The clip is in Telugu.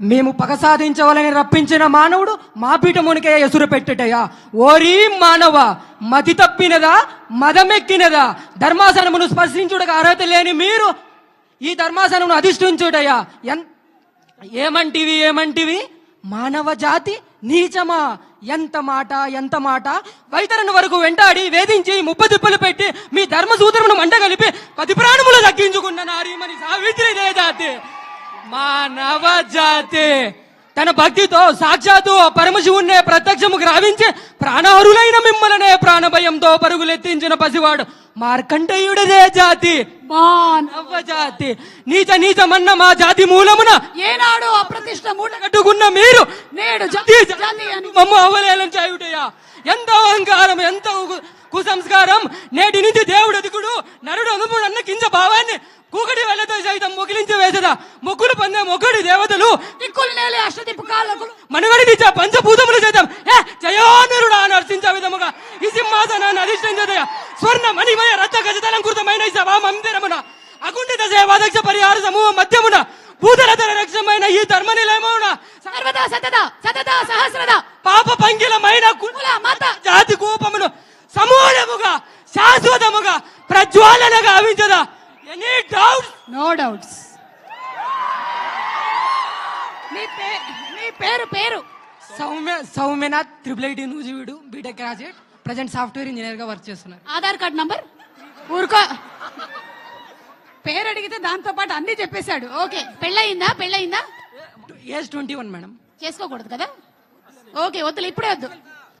మేము పగ సాధించవాలని రప్పించిన మానవుడు మా పీఠమునికే ఎసురు పెట్టుటయ్యా. ఓరీ మానవ మతి తప్పినదా మదమెక్కినదా? ధర్మాసనమును స్పర్శించుటకు అర్హత లేని మీరు ఈ ధర్మాసనమును అధిష్ఠించుటయ్యా. ఎన్ ఏమంటివి ఏమంటివి? మానవ జాతి నీచమా? ఎంత మాట ఎంత మాట? వైతరణ వరకు వెంటాడి వేధించి ముప్పదిప్పలు పెట్టి మీ ధర్మ సూత్రమును మంటగలిపి పది ప్రాణములు దక్కించుకున్న నారీమని సావిత్రి దే జాతి మానవ జాతి. తన భక్తితో సాక్షాత్తు పరమశివుణ్ణే ప్రత్యక్షము గ్రావించి ప్రాణారులైన మిమ్మలనే ప్రాణభయంతో పరుగులెత్తించిన పసివాడు మార్కండేయుడదే జాతి. మానవ జాతి. నీచ నీచమన్న మా జాతి మూలమున ఏనాడు అప్రతిష్ట మూట కట్టుకున్న మీరు నేడు మమ్మ అవలేలం చేయుటయా? ఎంత అహంకారం ఎంత కుసంస్కారం? నేటి నుంచి దేవుడు ఎదుగుడు నరుడు అనుభుడు అన్న కింద భావాన్ని కూకటి వెళ్ళతో సైతం మొగిలించి వేసదా మొక్కులు పొందే మొక్కడి దేవతలు దిక్కులు నేలే అష్టదిప్పు కాళ్ళకులు మనుగడినిచ్చే పంచభూతములు చేద్దాం. ఏ జయోనురుడా నర్శించే విధముగా ఈ సింహాసనాన్ని అధిష్ఠించదయ స్వర్ణ మణిమయ రత్న గజతలంకృతమైన సభా మందిరమున అకుంఠిత సేవాదక్ష పరిహార సమూహ మధ్యమున భూతరతర రక్షమైన ఈ ధర్మ నిలయమున సర్వదా సతత సతత సహస్రద. పాప పంకిలమైన కుల మత. జాతి కూపమును సమూలముగా శాశ్వతముగా ప్రజ్వాలన గావించదా ఎనీ డౌట్స్ నో డౌట్స్ నీ పే నీ పేరు పేరు. Soumya Soumyanath triple IIT Nuzvid BTech graduate present software ఇంజనీర్గా వర్క్ చేస్తున్నారు ఆధార్ కార్డ్ నంబర్ ఊరుకో. పేరు అడిగితే దాంతో పాటు అన్ని చెప్పేశాడు. ఓకే పెళ్ళయిందా పెళ్ళయిందా? ఏజ్ ట్వంటీ వన్ మేడం చేసుకోకూడదు కదా? ఓకే వద్దులే ఇప్పుడే వద్దు.